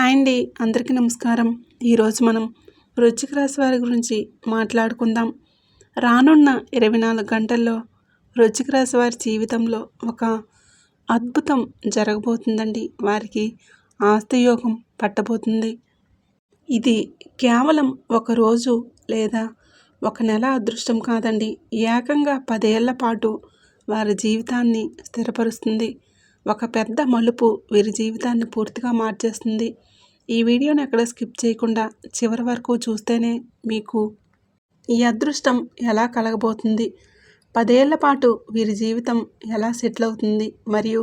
Hi అండి. అందరికీ నమస్కారం. ఈరోజు మనం వృశ్చిక రాశి వారి గురించి మాట్లాడుకుందాం. రానున్న ఇరవై నాలుగు గంటల్లో వృశ్చిక రాశి వారి జీవితంలో ఒక అద్భుతం జరగబోతుందండి. వారికి ఆస్తి యోగం పట్టబోతుంది. ఇది కేవలం ఒక రోజు లేదా ఒక నెల అదృష్టం కాదండి. ఏకంగా పదేళ్ళ పాటు వారి జీవితాన్ని స్థిరపరుస్తుంది. ఒక పెద్ద మలుపు వీరి జీవితాన్ని పూర్తిగా మార్చేస్తుంది. ఈ వీడియోని ఎక్కడ స్కిప్ చేయకుండా చివరి వరకు చూస్తేనే మీకు ఈ అదృష్టం ఎలా కలగబోతుంది పదేళ్ళ పాటు వీరి జీవితం ఎలా సెటిల్ అవుతుంది మరియు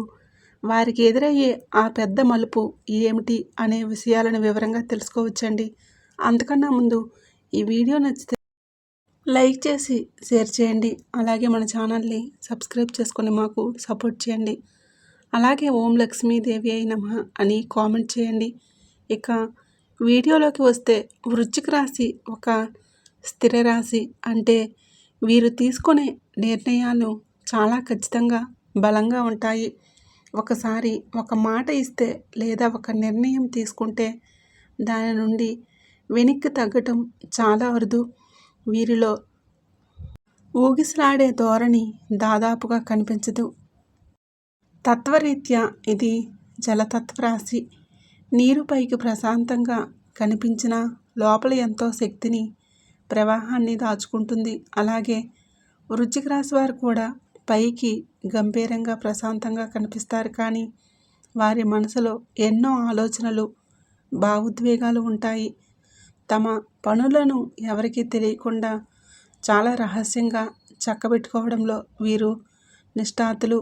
వారికి ఎదురయ్యే ఆ పెద్ద మలుపు ఏమిటి అనే విషయాలను వివరంగా తెలుసుకోవచ్చండి. అంతకన్నా ముందు ఈ వీడియో నచ్చితే లైక్ చేసి షేర్ చేయండి. అలాగే మన ఛానల్ని సబ్స్క్రైబ్ చేసుకొని మాకు సపోర్ట్ చేయండి. అలాగే ఓం లక్ష్మీదేవి అయి నమ అని కామెంట్ చేయండి. ఇక వీడియోలోకి వస్తే వృశ్చిక రాశి ఒక స్థిర రాశి అంటే వీరు తీసుకునే నిర్ణయాలు చాలా ఖచ్చితంగా బలంగా ఉంటాయి. ఒకసారి ఒక మాట ఇస్తే లేదా ఒక నిర్ణయం తీసుకుంటే దాని నుండి వెనక్కి తగ్గటం చాలా అరుదు. వీరిలో ఊగిసలాడే ధోరణి దాదాపుగా కనిపించదు. తత్వరీత్యా ఇది జలతత్వరాశి నీరు పైకి ప్రశాంతంగా కనిపించిన లోపల ఎంతో శక్తిని ప్రవాహాన్ని దాచుకుంటుంది. అలాగే వృచ్చిక రాశి వారు కూడా పైకి గంభీరంగా ప్రశాంతంగా కనిపిస్తారు. కానీ వారి మనసులో ఎన్నో ఆలోచనలు భావోద్వేగాలు ఉంటాయి. తమ పనులను ఎవరికీ తెలియకుండా చాలా రహస్యంగా చక్కబెట్టుకోవడంలో వీరు నిష్ఠాతులు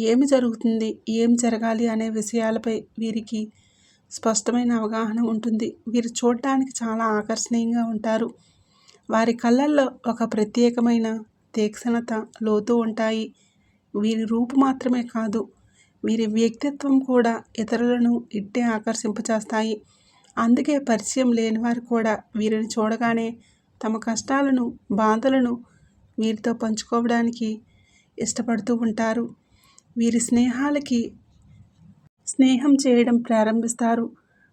ఏమి జరుగుతుంది ఏం జరగాలి అనే విషయాలపై వీరికి స్పష్టమైన అవగాహన ఉంటుంది. వీరు చూడటానికి చాలా ఆకర్షణీయంగా ఉంటారు. వారి కళ్ళల్లో ఒక ప్రత్యేకమైన తీక్షణత లోతు ఉంటాయి. వీరి రూపు మాత్రమే కాదు వీరి వ్యక్తిత్వం కూడా ఇతరులను ఇట్టే ఆకర్షింపచేస్తాయి. అందుకే పరిచయం లేని వారు కూడా వీరిని చూడగానే తమ కష్టాలను బాధలను వీరితో పంచుకోవడానికి ఇష్టపడుతూ ఉంటారు. వీరి స్నేహాలకి స్నేహం చేయడం ప్రారంభిస్తారు.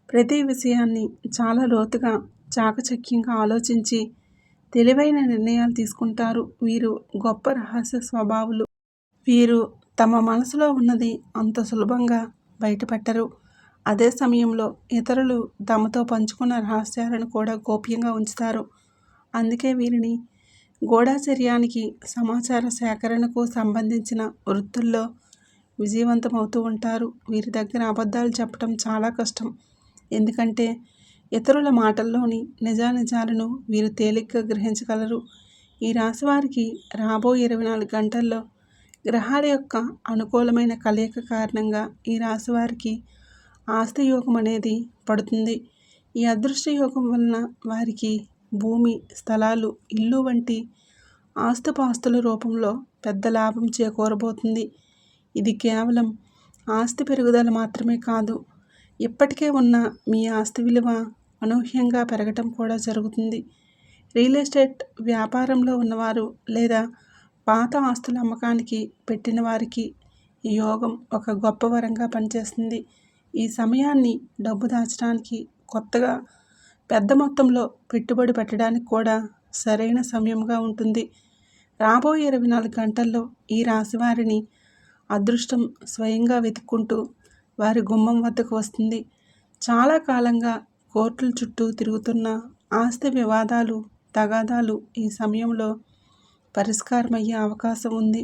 ప్రతి విషయాన్ని చాలా లోతుగా చాకచక్యంగా ఆలోచించి తెలివైన నిర్ణయాలు తీసుకుంటారు. వీరు గొప్ప రహస్య స్వభావులు. వీరు తమ మనసులో ఉన్నది అంత సులభంగా బయటపెట్టరు. అదే సమయంలో ఇతరులు తమతో పంచుకున్న రహస్యాలను కూడా గోప్యంగా ఉంచుతారు. అందుకే వీరిని గూఢాచర్యానికి సమాచార సేకరణకు సంబంధించిన వృత్తుల్లో విజయవంతమవుతూ ఉంటారు. వీరి దగ్గర అబద్ధాలు చెప్పడం చాలా కష్టం. ఎందుకంటే ఇతరుల మాటల్లోని నిజానిజాలను వీరు తేలిగ్గా గ్రహించగలరు. ఈ రాశి వారికి రాబోయే ఇరవై నాలుగు గంటల్లో గ్రహాల యొక్క అనుకూలమైన కలయిక కారణంగా ఈ రాశి వారికి ఆస్తి యోగం అనేది పడుతుంది. ఈ అదృష్ట యోగం వలన వారికి భూమి స్థలాలు ఇల్లు వంటి ఆస్తుపాస్తుల రూపంలో పెద్ద లాభం చేకూరబోతుంది. ఇది కేవలం ఆస్తి పెరుగుదల మాత్రమే కాదు ఇప్పటికే ఉన్న మీ ఆస్తి విలువ అనూహ్యంగా పెరగటం కూడా జరుగుతుంది. రియల్ ఎస్టేట్ వ్యాపారంలో ఉన్నవారు లేదా పాత ఆస్తుల అమ్మకానికి పెట్టిన వారికి ఈ యోగం ఒక గొప్ప వరంగా పనిచేస్తుంది. ఈ సమయాన్ని డబ్బు దాచడానికి కొత్తగా పెద్ద మొత్తంలో పెట్టుబడి పెట్టడానికి కూడా సరైన సమయంగా ఉంటుంది. రాబోయే ఇరవై నాలుగు గంటల్లో ఈ రాశి వారిని అదృష్టం స్వయంగా వెతుక్కుంటూ వారి గుమ్మం వద్దకు వస్తుంది. చాలా కాలంగా కోర్టుల చుట్టూ తిరుగుతున్న ఆస్తి వివాదాలు తగాదాలు ఈ సమయంలో పరిష్కారమయ్యే అవకాశం ఉంది.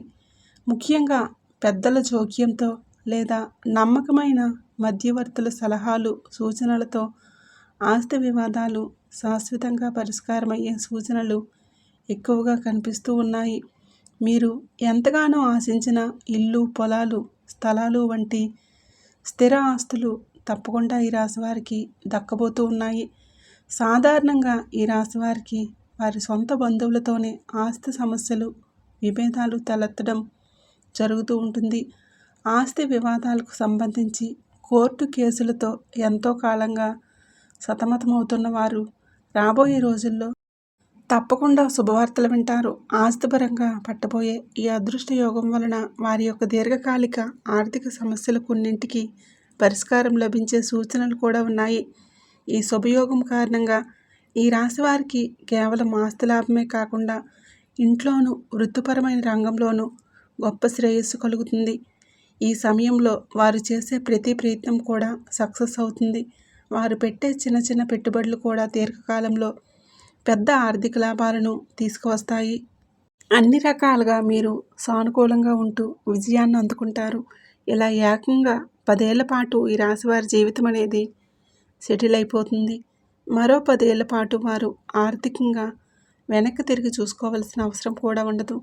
ముఖ్యంగా పెద్దల జోక్యంతో లేదా నమ్మకమైన మధ్యవర్తుల సలహాలు సూచనలతో ఆస్తి వివాదాలు శాశ్వతంగా పరిష్కారమయ్యే సూచనలు ఎక్కువగా కనిపిస్తూ ఉన్నాయి. మీరు ఎంతగానో ఆశించిన ఇల్లు పొలాలు స్థలాలు వంటి స్థిర ఆస్తులు తప్పకుండా ఈ రాశివారికి దక్కబోతూ ఉన్నాయి. సాధారణంగా ఈ రాశివారికి వారి సొంత బంధువులతోనే ఆస్తి సమస్యలు విభేదాలు తలెత్తడం జరుగుతూ ఉంటుంది. ఆస్తి వివాదాలకు సంబంధించి కోర్టు కేసులతో ఎంతో కాలంగా సతమతమవుతున్న వారు రాబోయే రోజుల్లో తప్పకుండా శుభవార్తలు వింటారు. ఆస్తిపరంగా పట్టబోయే ఈ అదృష్ట యోగం వలన వారి యొక్క దీర్ఘకాలిక ఆర్థిక సమస్యలు కొన్నింటికి పరిష్కారం లభించే సూచనలు కూడా ఉన్నాయి. ఈ శుభయోగం కారణంగా ఈ రాశి వారికి కేవలం ఆస్తి లాభమే కాకుండా ఇంట్లోనూ వృత్తిపరమైన రంగంలోనూ గొప్ప శ్రేయస్సు కలుగుతుంది. ఈ సమయంలో వారు చేసే ప్రతి ప్రయత్నం కూడా సక్సెస్ అవుతుంది. వారు పెట్టే చిన్న చిన్న పెట్టుబడులు కూడా దీర్ఘకాలంలో పెద్ద ఆర్థిక లాభాలను తీసుకువస్తాయి. అన్ని రకాలుగా మీరు సానుకూలంగా ఉంటూ విజయాన్ని అందుకుంటారు. ఇలా ఏకంగా పదేళ్ళ పాటు ఈ రాశివారి జీవితం అనేది సెటిల్ అయిపోతుంది. మరో పదేళ్ళ పాటు వారు ఆర్థికంగా వెనక్కి తిరిగి చూసుకోవాల్సిన అవసరం కూడా ఉండదు.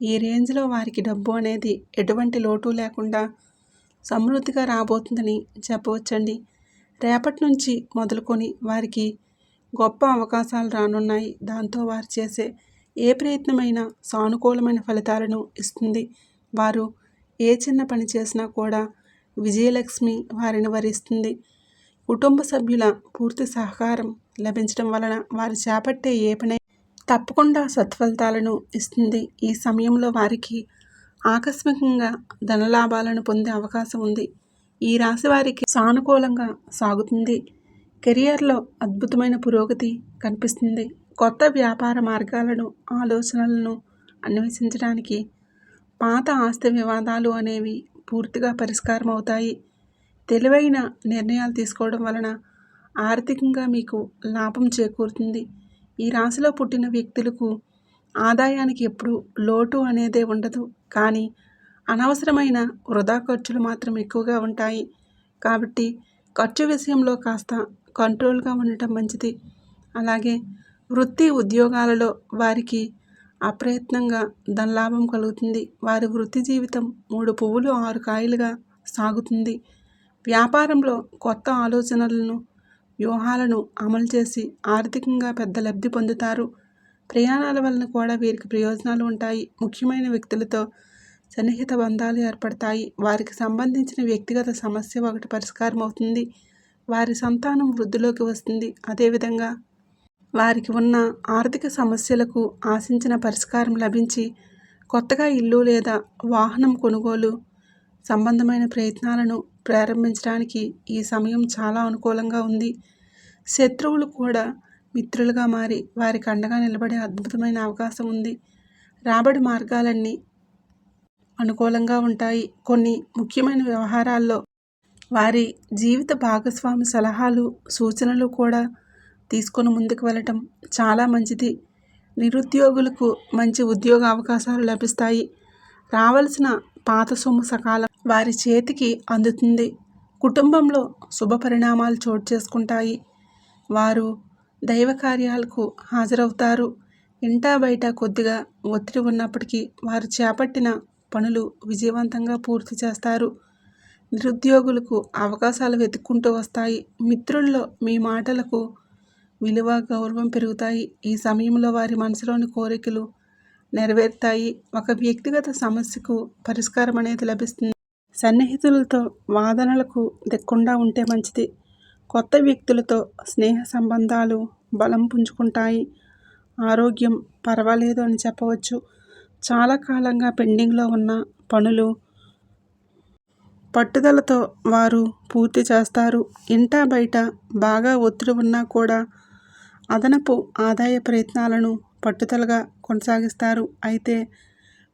ఈ రేంజ్లో వారికి డబ్బు అనేది ఎటువంటి లోటు లేకుండా సమృద్ధిగా రాబోతుందని చెప్పవచ్చండి. రేపటి నుంచి మొదలుకొని వారికి గొప్ప అవకాశాలు రానున్నాయి. దాంతో వారు చేసే ఏ ప్రయత్నమైనా సానుకూలమైన ఫలితాలను ఇస్తుంది. వారు ఏ చిన్న పని చేసినా కూడా విజయలక్ష్మి వారిని వరిస్తుంది. కుటుంబ సభ్యుల పూర్తి సహకారం లభించడం వలన వారు చేపట్టే ఏ పని తప్పకుండా సత్ఫలితాలను ఇస్తుంది. ఈ సమయంలో వారికి ఆకస్మికంగా ధనలాభాలను పొందే అవకాశం ఉంది. ఈ రాశి వారికి సానుకూలంగా సాగుతుంది. కెరియర్లో అద్భుతమైన పురోగతి కనిపిస్తుంది. కొత్త వ్యాపార మార్గాలను ఆలోచనలను అన్వేషించడానికి పాత ఆస్తి వివాదాలు అనేవి పూర్తిగా పరిష్కారం అవుతాయి. తెలివైన నిర్ణయాలు తీసుకోవడం వలన ఆర్థికంగా మీకు లాభం చేకూరుతుంది. ఈ రాశిలో పుట్టిన వ్యక్తులకు ఆదాయానికి ఎప్పుడు లోటు అనేదే ఉండదు. కానీ అనవసరమైన వృధా ఖర్చులు మాత్రం ఎక్కువగా ఉంటాయి. కాబట్టి ఖర్చు విషయంలో కాస్త కంట్రోల్గా ఉండటం మంచిది. అలాగే వృత్తి ఉద్యోగాలలో వారికి అప్రయత్నంగా ధనలాభం కలుగుతుంది. వారి వృత్తి జీవితం మూడు పువ్వులు ఆరు కాయలుగా సాగుతుంది. వ్యాపారంలో కొత్త ఆలోచనలను వ్యూహాలను అమలు చేసి ఆర్థికంగా పెద్ద లబ్ధి పొందుతారు. ప్రయాణాల వలన కూడా వీరికి ప్రయోజనాలు ఉంటాయి. ముఖ్యమైన వ్యక్తులతో సన్నిహిత బంధాలు ఏర్పడతాయి. వారికి సంబంధించిన వ్యక్తిగత సమస్య ఒకటి పరిష్కారం అవుతుంది వారి సంతానం వృద్ధిలోకి వస్తుంది. అదేవిధంగా వారికి ఉన్న ఆర్థిక సమస్యలకు ఆశించిన పరిష్కారం లభించి కొత్తగా ఇల్లు లేదా వాహనం కొనుగోలు సంబంధమైన ప్రయత్నాలను ప్రారంభించడానికి ఈ సమయం చాలా అనుకూలంగా ఉంది. శత్రువులు కూడా మిత్రులుగా మారి వారికి అండగా నిలబడే అద్భుతమైన అవకాశం ఉంది. రాబడి మార్గాలన్నీ అనుకూలంగా ఉంటాయి. కొన్ని ముఖ్యమైన వ్యవహారాల్లో వారి జీవిత భాగస్వామి సలహాలు సూచనలు కూడా తీసుకొని ముందుకు వెళ్ళటం చాలా మంచిది. నిరుద్యోగులకు మంచి ఉద్యోగ అవకాశాలు లభిస్తాయి. రావలసిన పాత సొమ్ము సకాలం వారి చేతికి అందుతుంది. కుటుంబంలో శుభ పరిణామాలు చోటు చేసుకుంటాయి. వారు దైవ కార్యాలకు హాజరవుతారు. ఇంటా బయట కొద్దిగా ఒత్తిడి ఉన్నప్పటికీ వారు చేపట్టిన పనులు విజయవంతంగా పూర్తి చేస్తారు. నిరుద్యోగులకు అవకాశాలు వెతుక్కుంటూ వస్తాయి. మిత్రుల్లో మీ మాటలకు విలువ గౌరవం పెరుగుతాయి. ఈ సమయంలో వారి మనసులోని కోరికలు నెరవేరుతాయి. ఒక వ్యక్తిగత సమస్యకు పరిష్కారం అనేది లభిస్తుంది. సన్నిహితులతో వాదనలకు దిక్కుండా ఉంటే మంచిది. కొత్త వ్యక్తులతో స్నేహ సంబంధాలు బలం పుంజుకుంటాయి. ఆరోగ్యం పర్వాలేదు అని చెప్పవచ్చు. చాలా కాలంగా పెండింగ్లో ఉన్న పనులు పట్టుదలతో వారు పూర్తి చేస్తారు. ఇంటా బయట బాగా ఒత్తిడి ఉన్నా కూడా అదనపు ఆదాయ ప్రయత్నాలను పట్టుదలగా కొనసాగిస్తారు. అయితే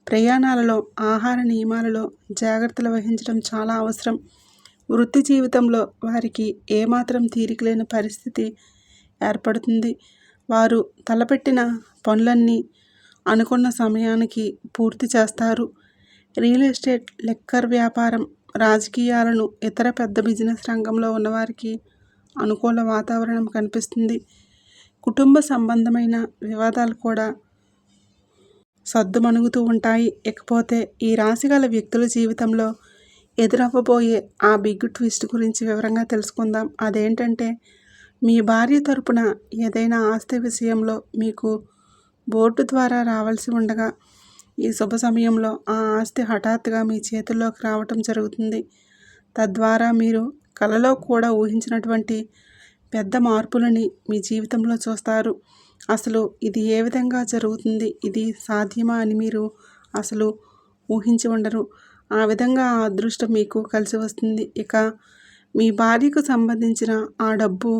ప్రయాణాలలో ఆహార నియమాలలో జాగ్రత్తలు వహించడం చాలా అవసరం. వృత్తి జీవితంలో వారికి ఏమాత్రం తీరిక లేని పరిస్థితి ఏర్పడుతుంది. వారు తలపెట్టిన పనులన్నీ అనుకున్న సమయానికి పూర్తి చేస్తారు. రియల్ ఎస్టేట్ లెక్కర్ వ్యాపారం రాజకీయాలను ఇతర పెద్ద బిజినెస్ రంగంలో ఉన్నవారికి అనుకూల వాతావరణం కనిపిస్తుంది. కుటుంబ సంబంధమైన వివాదాలు కూడా సద్దుమణుగుతూ ఉంటాయి. ఇకపోతే ఈ రాశి గల వ్యక్తుల జీవితంలో ఎదురవ్వబోయే ఆ బిగ్ ట్విస్ట్ గురించి వివరంగా తెలుసుకుందాం. అదేంటంటే మీ భార్య తరపున ఏదైనా ఆస్తి విషయంలో మీకు బోర్డు ద్వారా రావాల్సి ఉండగా ఈ శుభ సమయంలో ఆ ఆస్తి హఠాత్తుగా మీ చేతుల్లోకి రావటం జరుగుతుంది. తద్వారా మీరు కలలో కూడా ఊహించినటువంటి పెద్ద మార్పులని మీ జీవితంలో చూస్తారు. అసలు ఇది ఏ విధంగా జరుగుతుంది? ఇది సాధ్యమా అని మీరు అసలు ఊహించి ఉండరు. ఆ విధంగా ఆ అదృష్టం మీకు కలిసి వస్తుంది. ఇక మీ భార్యకు సంబంధించిన ఆ డబ్బు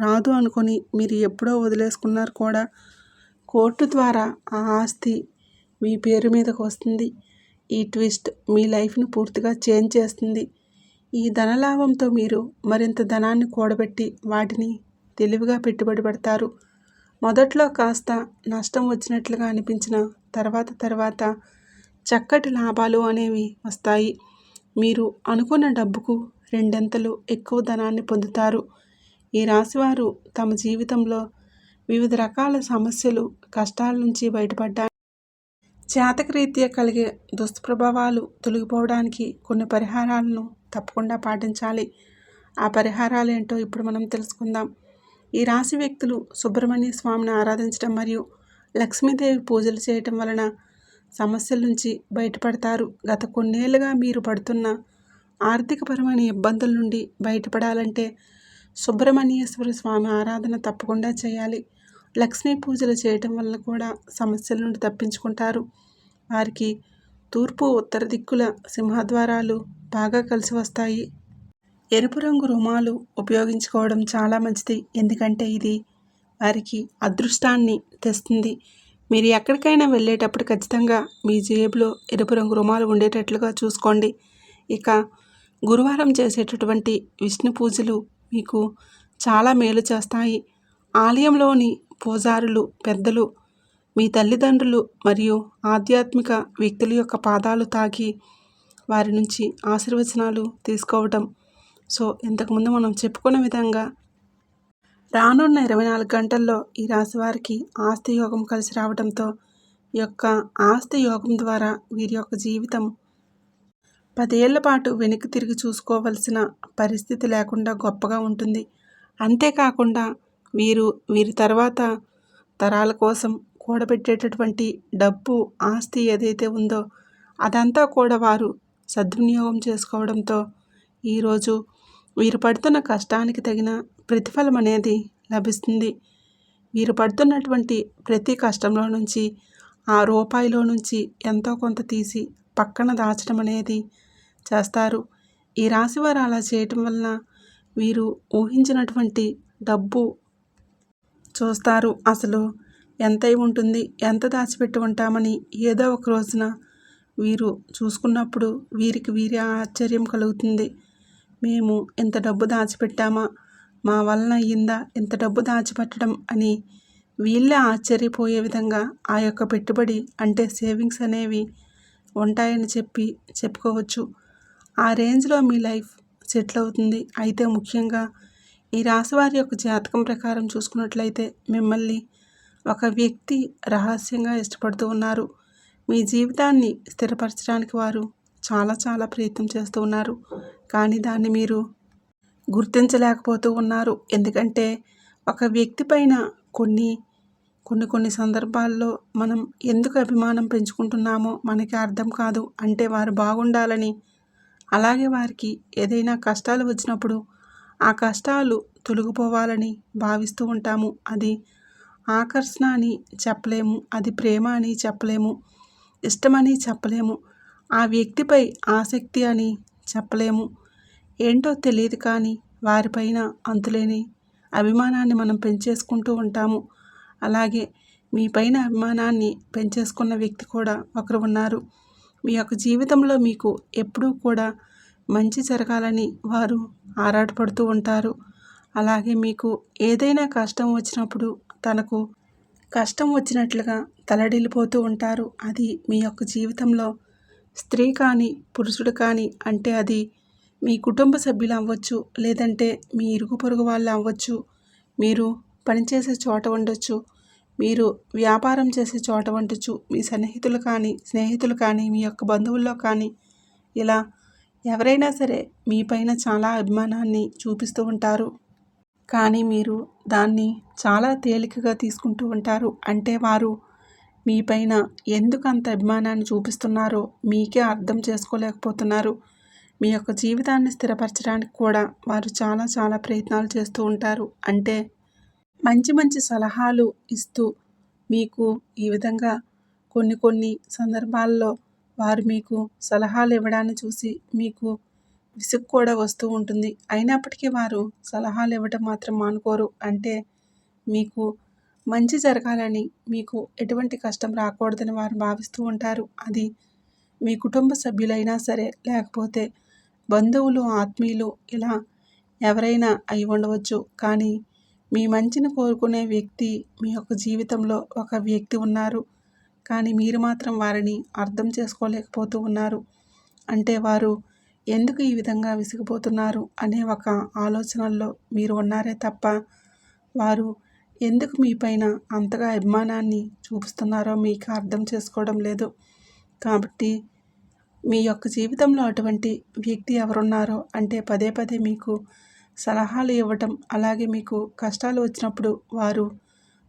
రాదు అనుకొని మీరు ఎప్పుడో వదిలేసుకున్నారు కూడా. కోర్టు ద్వారా ఆ ఆస్తి మీ పేరు మీదకు వస్తుంది. ఈ ట్విస్ట్ మీ లైఫ్ని పూర్తిగా చేంజ్ చేస్తుంది. ఈ ధనలాభంతో మీరు మరింత ధనాన్ని కూడబెట్టి వాటిని తెలివిగా పెట్టుబడి పెడతారు. మొదట్లో కాస్త నష్టం వచ్చినట్లుగా అనిపించిన తర్వాత తర్వాత చక్కటి లాభాలు అనేవి వస్తాయి. మీరు అనుకున్న డబ్బుకు రెండెంతలు ఎక్కువ ధనాన్ని పొందుతారు. ఈ రాశివారు తమ జీవితంలో వివిధ రకాల సమస్యలు కష్టాల నుంచి బయటపడ్డా జాతకరీత్యా కలిగే దుష్ప్రభావాలు తొలగిపోవడానికి కొన్ని పరిహారాలను తప్పకుండా పాటించాలి. ఆ పరిహారాలు ఏంటో ఇప్పుడు మనం తెలుసుకుందాం. ఈ రాశి వ్యక్తులు సుబ్రహ్మణ్య స్వామిని ఆరాధించడం మరియు లక్ష్మీదేవి పూజలు చేయటం వలన సమస్యల నుంచి బయటపడతారు. గత కొన్నేళ్ళుగా మీరు పడుతున్న ఆర్థికపరమైన ఇబ్బందుల నుండి బయటపడాలంటే సుబ్రహ్మణ్యేశ్వర స్వామి ఆరాధన తప్పకుండా చేయాలి. లక్ష్మీ పూజలు చేయటం వల్ల కూడా సమస్యల నుండి తప్పించుకుంటారు. వారికి తూర్పు ఉత్తర దిక్కుల సింహద్వారాలు బాగా కలిసి వస్తాయి. ఎరుపు రంగు రుమాలు ఉపయోగించుకోవడం చాలా మంచిది. ఎందుకంటే ఇది వారికి అదృష్టాన్ని తెస్తుంది. మీరు ఎక్కడికైనా వెళ్ళేటప్పుడు ఖచ్చితంగా మీ జేబులో ఎరుపు రంగు రుమాలు ఉండేటట్లుగా చూసుకోండి. ఇక గురువారం చేసేటటువంటి విష్ణు పూజలు మీకు చాలా మేలు చేస్తాయి. ఆలయంలోని పూజారులు పెద్దలు మీ తల్లిదండ్రులు మరియు ఆధ్యాత్మిక వ్యక్తుల యొక్క పాదాలు తాకి వారి నుంచి ఆశీర్వచనాలు తీసుకోవటం. సో ఇంతకుముందు మనం చెప్పుకున్న విధంగా రానున్న ఇరవై నాలుగు గంటల్లో ఈ రాశి వారికి ఆస్తి యోగం కలిసి రావడంతో ఈ యొక్క ఆస్తి యోగం ద్వారా వీరి యొక్క జీవితం పదేళ్ళ పాటు వెనక్కి తిరిగి చూసుకోవలసిన పరిస్థితి లేకుండా గొప్పగా ఉంటుంది. అంతేకాకుండా వీరు వీరి తర్వాత తరాల కోసం కూడబెట్టేటటువంటి డబ్బు ఆస్తి ఏదైతే ఉందో అదంతా కూడా వారు సద్వినియోగం చేసుకోవడంతో ఈరోజు వీరు పడుతున్న కష్టానికి తగిన ప్రతిఫలం అనేది లభిస్తుంది. వీరు పడుతున్నటువంటి ప్రతి కష్టంలో నుంచి ఆ రూపాయిలో నుంచి ఎంతో కొంత తీసి పక్కన దాచడం అనేది చేస్తారు. ఈ రాశి వారు అలా చేయటం వలన వీరు ఊహించినటువంటి డబ్బు చూస్తారు. అసలు ఎంత ఉంటుంది? ఎంత దాచిపెట్టి ఉంటామని ఏదో ఒక రోజున వీరు చూసుకున్నప్పుడు వీరికి వీరి ఆశ్చర్యం కలుగుతుంది. మేము ఇంత డబ్బు దాచిపెట్టామా? మా వలన అయ్యిందా? ఇంత డబ్బు దాచిపెట్టడం అని వీళ్ళే ఆశ్చర్యపోయే విధంగా ఆ యొక్క పెట్టుబడి అంటే సేవింగ్స్ అనేవి ఉంటాయని చెప్పి చెప్పుకోవచ్చు. ఆ రేంజ్లో మీ లైఫ్ సెటిల్ అవుతుంది. అయితే ముఖ్యంగా ఈ రాశివారి యొక్క జాతకం ప్రకారం చూసుకున్నట్లయితే మిమ్మల్ని ఒక వ్యక్తి రహస్యంగా ఇష్టపడుతూ ఉన్నారు. మీ జీవితాన్ని స్థిరపరచడానికి వారు చాలా చాలా ప్రయత్నం చేస్తూ ఉన్నారు. కానీ దాన్ని మీరు గుర్తించలేకపోతూ ఉన్నారు. ఎందుకంటే ఒక వ్యక్తి పైన కొన్ని కొన్ని కొన్ని సందర్భాల్లో మనం ఎందుకు అభిమానం పెంచుకుంటున్నామో మనకి అర్థం కాదు. అంటే వారు బాగుండాలని అలాగే వారికి ఏదైనా కష్టాలు వచ్చినప్పుడు ఆ కష్టాలు తొలగిపోవాలని భావిస్తూ ఉంటాము. అది ఆకర్షణ అని చెప్పలేము. అది ప్రేమ అని చెప్పలేము. ఇష్టమని చెప్పలేము. ఆ వ్యక్తిపై ఆసక్తి అని చెప్పలేము. ఏంటో తెలియదు కానీ వారిపైన అంతులేని అభిమానాన్ని మనం పెంచేసుకుంటూ ఉంటాము. అలాగే మీ పైన అభిమానాన్ని పెంచేసుకున్న వ్యక్తి కూడా ఒకరు ఉన్నారు. మీ యొక్క జీవితంలో మీకు ఎప్పుడూ కూడా మంచి జరగాలని వారు ఆరాటపడుతూ ఉంటారు. అలాగే మీకు ఏదైనా కష్టం వచ్చినప్పుడు తనకు కష్టం వచ్చినట్లుగా తలడిల్లిపోతూ ఉంటారు. అది మీ యొక్క జీవితంలో స్త్రీ కానీ పురుషుడు కానీ అంటే అది మీ కుటుంబ సభ్యులు అవ్వచ్చు లేదంటే మీ ఇరుగు పొరుగు వాళ్ళు అవ్వచ్చు. మీరు పనిచేసే చోట ఉండొచ్చు. మీరు వ్యాపారం చేసే చోట ఉండొచ్చు. మీ సన్నిహితులు కానీ స్నేహితులు కానీ మీ యొక్క బంధువుల్లో కానీ ఇలా ఎవరైనా సరే మీ పైన చాలా అభిమానాన్ని చూపిస్తూ ఉంటారు. కానీ మీరు దాన్ని చాలా తేలికగా తీసుకుంటూ ఉంటారు. అంటే వారు మీపైన ఎందుకు అంత అభిమానాన్ని చూపిస్తున్నారో మీకే అర్థం చేసుకోలేకపోతున్నారు. మీ యొక్క జీవితాన్ని స్థిరపరచడానికి కూడా వారు చాలా చాలా ప్రయత్నాలు చేస్తూ ఉంటారు. అంటే మంచి మంచి సలహాలు ఇస్తూ మీకు ఈ విధంగా కొన్ని కొన్ని సందర్భాల్లో వారు మీకు సలహాలు ఇవ్వడాన్ని చూసి మీకు విసుగు కూడా వస్తూ ఉంటుంది. అయినప్పటికీ వారు సలహాలు ఇవ్వటం మాత్రం మానుకోరు. అంటే మీకు మంచి జరగాలని మీకు ఎటువంటి కష్టం రాకూడదని వారు భావిస్తూ ఉంటారు. అది మీ కుటుంబ సభ్యులైనా సరే లేకపోతే బంధువులు ఆత్మీయులు ఇలా ఎవరైనా అయి ఉండవచ్చు. కానీ మీ మంచిని కోరుకునే వ్యక్తి మీ యొక్క జీవితంలో ఒక వ్యక్తి ఉన్నారు. కానీ మీరు మాత్రం వారిని అర్థం చేసుకోలేకపోతూ ఉన్నారు. అంటే వారు ఎందుకు ఈ విధంగా విసిగిపోతున్నారు అనే ఒక ఆలోచనల్లో మీరు ఉన్నారే తప్ప వారు ఎందుకు మీ పైన అంతగా అభిమానాన్ని చూపిస్తున్నారో మీకు అర్థం చేసుకోవడం లేదు. కాబట్టి మీ యొక్క జీవితంలో అటువంటి వ్యక్తి ఎవరున్నారో అంటే పదే పదే మీకు సలహాలు ఇవ్వటం అలాగే మీకు కష్టాలు వచ్చినప్పుడు వారు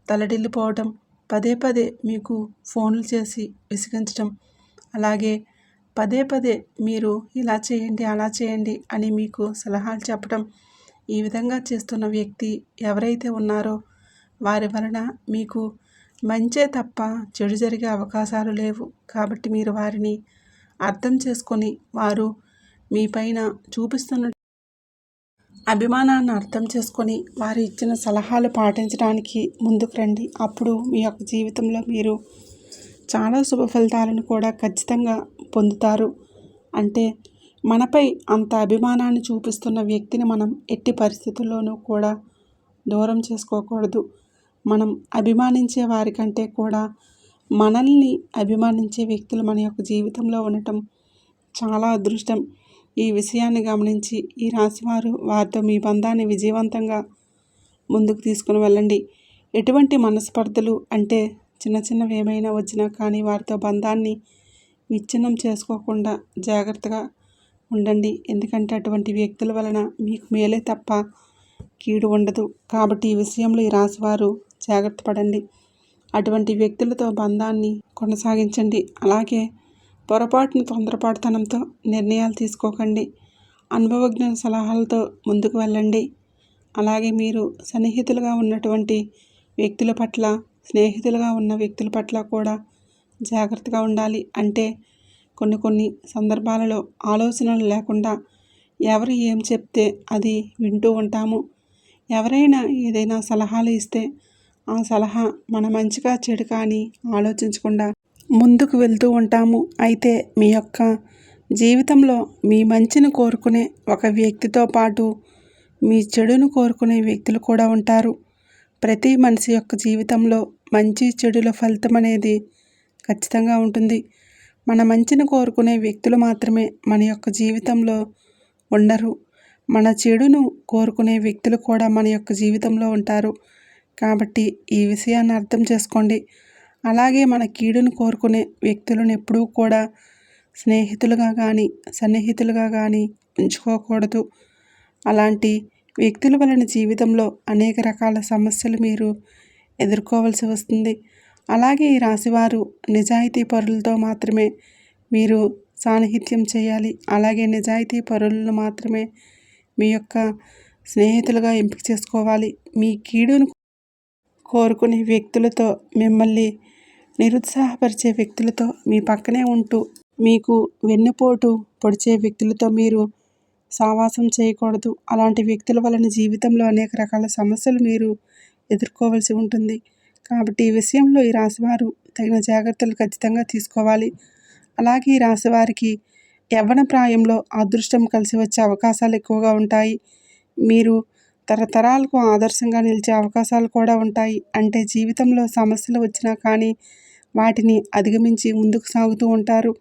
తలడిల్లిపోవటం పదే పదే మీకు ఫోన్లు చేసి విసిగించటం అలాగే పదే పదే మీరు ఇలా చేయండి అలా చేయండి అని మీకు సలహాలు చెప్పడం ఈ విధంగా చేస్తున్న వ్యక్తి ఎవరైతే ఉన్నారో వారి వలన మీకు మంచే తప్ప చెడు జరిగే అవకాశాలు లేవు. కాబట్టి మీరు వారిని అర్థం చేసుకొని వారు మీ పైన చూపిస్తున్న అభిమానాన్ని అర్థం చేసుకొని వారు ఇచ్చిన సలహాలు పాటించడానికి ముందుకు రండి. అప్పుడు మీ యొక్క జీవితంలో మీరు చాలా శుభ ఫలితాలను కూడా ఖచ్చితంగా పొందుతారు. అంటే మనపై అంత అభిమానాన్ని చూపిస్తున్న వ్యక్తిని మనం ఎట్టి పరిస్థితుల్లోనూ కూడా దూరం చేసుకోకూడదు. మనం అభిమానించే వారికంటే కూడా మనల్ని అభిమానించే వ్యక్తులు మన యొక్క జీవితంలో ఉండటం చాలా అదృష్టం. ఈ విషయాన్ని గమనించి ఈ రాశివారు వారితో మీ బంధాన్ని విజయవంతంగా ముందుకు తీసుకుని వెళ్ళండి. ఎటువంటి మనస్పర్ధలు అంటే చిన్న చిన్నవి ఏమైనా వచ్చినా కానీ వారితో బంధాన్ని విచ్ఛిన్నం చేసుకోకుండా జాగ్రత్తగా ఉండండి. ఎందుకంటే అటువంటి వ్యక్తుల వలన మీకు మేలే తప్ప కీడు ఉండదు. కాబట్టి ఈ విషయంలో ఈ రాశివారు జాగ్రత్త పడండి. అటువంటి వ్యక్తులతో బంధాన్ని కొనసాగించండి. అలాగే పొరపాటును తొందరపాటుతనంతో నిర్ణయాలు తీసుకోకండి. అనుభవజ్ఞ సలహాలతో ముందుకు వెళ్ళండి. అలాగే మీరు సన్నిహితులుగా ఉన్నటువంటి వ్యక్తుల పట్ల స్నేహితులుగా ఉన్న వ్యక్తుల పట్ల కూడా జాగ్రత్తగా ఉండాలి. అంటే కొన్ని కొన్ని సందర్భాలలో ఆలోచనలు లేకుండా ఎవరు ఏం చెప్తే అది వింటూ ఉంటాము. ఎవరైనా ఏదైనా సలహాలు ఇస్తే ఆ సలహా మన మంచిగా చెడు కానీ ఆలోచించకుండా ముందుకు వెళ్తూ ఉంటాము. అయితే మీ యొక్క జీవితంలో మీ మంచిని కోరుకునే ఒక వ్యక్తితో పాటు మీ చెడును కోరుకునే వ్యక్తులు కూడా ఉంటారు. ప్రతి మనిషి యొక్క జీవితంలో మంచి చెడుల ఫలితం అనేది ఖచ్చితంగా ఉంటుంది. మన మంచిని కోరుకునే వ్యక్తులు మాత్రమే మన యొక్క జీవితంలో ఉండరు. మన చెడును కోరుకునే వ్యక్తులు కూడా మన యొక్క జీవితంలో ఉంటారు. కాబట్టి ఈ విషయాన్ని అర్థం చేసుకోండి. అలాగే మన కీడును కోరుకునే వ్యక్తులను ఎప్పుడూ కూడా స్నేహితులుగా కానీ సన్నిహితులుగా కానీ ఉంచుకోకూడదు. అలాంటి వ్యక్తుల వలన జీవితంలో అనేక రకాల సమస్యలు మీరు ఎదుర్కోవాల్సి వస్తుంది. అలాగే ఈ రాశివారు నిజాయితీ పరులతో మాత్రమే మీరు సాన్నిహిత్యం చేయాలి. అలాగే నిజాయితీ పరులను మాత్రమే మీ యొక్క స్నేహితులుగా ఎంపిక చేసుకోవాలి. మీ కీడును కోరుకునే వ్యక్తులతో మిమ్మల్ని నిరుత్సాహపరిచే వ్యక్తులతో మీ పక్కనే ఉంటూ మీకు వెన్నుపోటు పొడిచే వ్యక్తులతో మీరు సావాసం చేయకూడదు. అలాంటి వ్యక్తుల వలన జీవితంలో అనేక రకాల సమస్యలు మీరు ఎదుర్కోవలసి ఉంటుంది. కాబట్టి ఈ విషయంలో ఈ రాశివారు తగిన జాగ్రత్తలు ఖచ్చితంగా తీసుకోవాలి. అలాగే ఈ రాశివారికి యవ్వన ప్రాయంలో అదృష్టం కలిసి వచ్చే అవకాశాలు ఎక్కువగా ఉంటాయి. మీరు తరతరాలకు ఆదర్శంగా నిలిచే అవకాశాలు కూడా ఉంటాయి. అంటే జీవితంలో సమస్యలు వచ్చినా కానీ వాటిని అధిగమించి ముందుకు సాగుతూ ఉంటారు.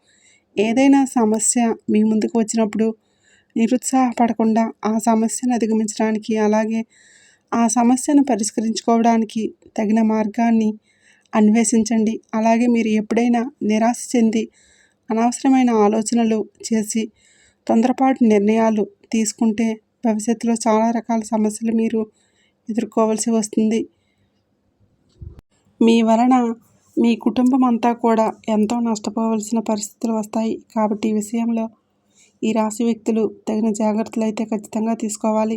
ఏదైనా సమస్య మీ ముందుకు వచ్చినప్పుడు నిరుత్సాహపడకుండా ఆ సమస్యను అధిగమించడానికి అలాగే ఆ సమస్యను పరిష్కరించుకోవడానికి తగిన మార్గాన్ని అన్వేషించండి. అలాగే మీరు ఎప్పుడైనా నిరాశ చెంది అనవసరమైన ఆలోచనలు చేసి తొందరపాటు నిర్ణయాలు తీసుకుంటే భవిష్యత్తులో చాలా రకాల సమస్యలు మీరు ఎదుర్కోవాల్సి వస్తుంది. మీ వలన మీ కుటుంబం అంతా కూడా ఎంతో నష్టపోవలసిన పరిస్థితులు వస్తాయి. కాబట్టి ఈ విషయంలో ఈ రాశి వ్యక్తులు తగిన జాగ్రత్తలు అయితే ఖచ్చితంగా తీసుకోవాలి.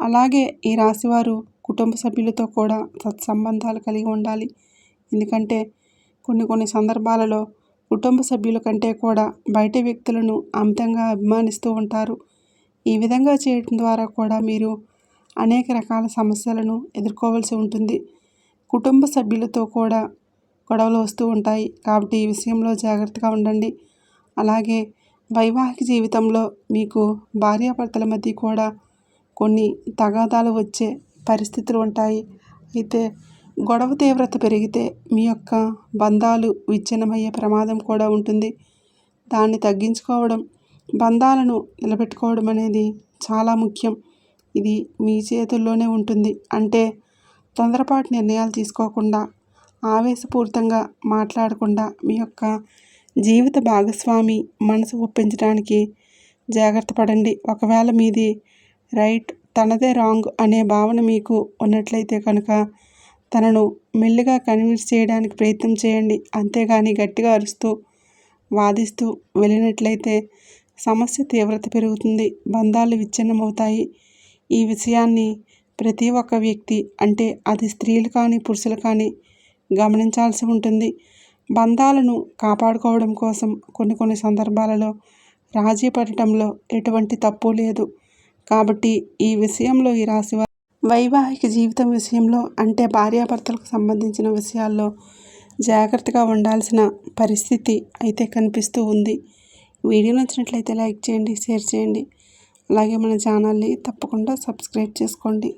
అలాగే ఈ రాశివారు కుటుంబ సభ్యులతో కూడా సత్సంబంధాలు కలిగి ఉండాలి. ఎందుకంటే కొన్ని కొన్ని సందర్భాలలో కుటుంబ సభ్యుల కంటే కూడా బయట వ్యక్తులను అమితంగా అభిమానిస్తూ ఉంటారు. ఈ విధంగా చేయడం ద్వారా కూడా మీరు అనేక రకాల సమస్యలను ఎదుర్కోవాల్సి ఉంటుంది. కుటుంబ సభ్యులతో కూడా గొడవలు వస్తూ ఉంటాయి. కాబట్టి ఈ విషయంలో జాగ్రత్తగా ఉండండి. అలాగే వైవాహిక జీవితంలో మీకు భార్యాభర్తల మధ్య కూడా కొన్ని తగాదాలు వచ్చే పరిస్థితులు ఉంటాయి. అయితే గొడవ తీవ్రత పెరిగితే మీ యొక్క బంధాలు విచ్ఛిన్నమయ్యే ప్రమాదం కూడా ఉంటుంది. దాన్ని తగ్గించుకోవడం బంధాలను నిలబెట్టుకోవడం అనేది చాలా ముఖ్యం. ఇది మీ చేతుల్లోనే ఉంటుంది. అంటే తొందరపాటు నిర్ణయాలు తీసుకోకుండా ఆవేశపూరితంగా మాట్లాడకుండా మీ యొక్క జీవిత భాగస్వామి మనసు ఒప్పించడానికి జాగ్రత్త పడండి. ఒకవేళ మీది రైట్ తనదే రాంగ్ అనే భావన మీకు ఉన్నట్లయితే కనుక తనను మెల్లిగా కన్విన్స్ చేయడానికి ప్రయత్నం చేయండి. అంతేగాని గట్టిగా అరుస్తూ వాదిస్తూ వెళ్ళినట్లయితే సమస్య తీవ్రత పెరుగుతుంది. బంధాలు విచ్ఛిన్నమవుతాయి. ఈ విషయాన్ని ప్రతి ఒక్క వ్యక్తి అంటే అది స్త్రీలు కానీ పురుషులు కానీ గమనించాల్సి ఉంటుంది. బంధాలను కాపాడుకోవడం కోసం కొన్ని కొన్ని సందర్భాలలో రాజీ పడటంలో ఎటువంటి తప్పు లేదు. కాబట్టి ఈ విషయంలో ఈ రాశి వైవాహిక జీవితం విషయంలో అంటే భార్యాభర్తలకు సంబంధించిన విషయాల్లో జాగ్రత్తగా ఉండాల్సిన పరిస్థితి అయితే కనిపిస్తూ ఉంది. వీడియో నచ్చినట్లయితే లైక్ చేయండి షేర్ చేయండి. అలాగే మన ఛానల్ని తప్పకుండా సబ్స్క్రైబ్ చేసుకోండి.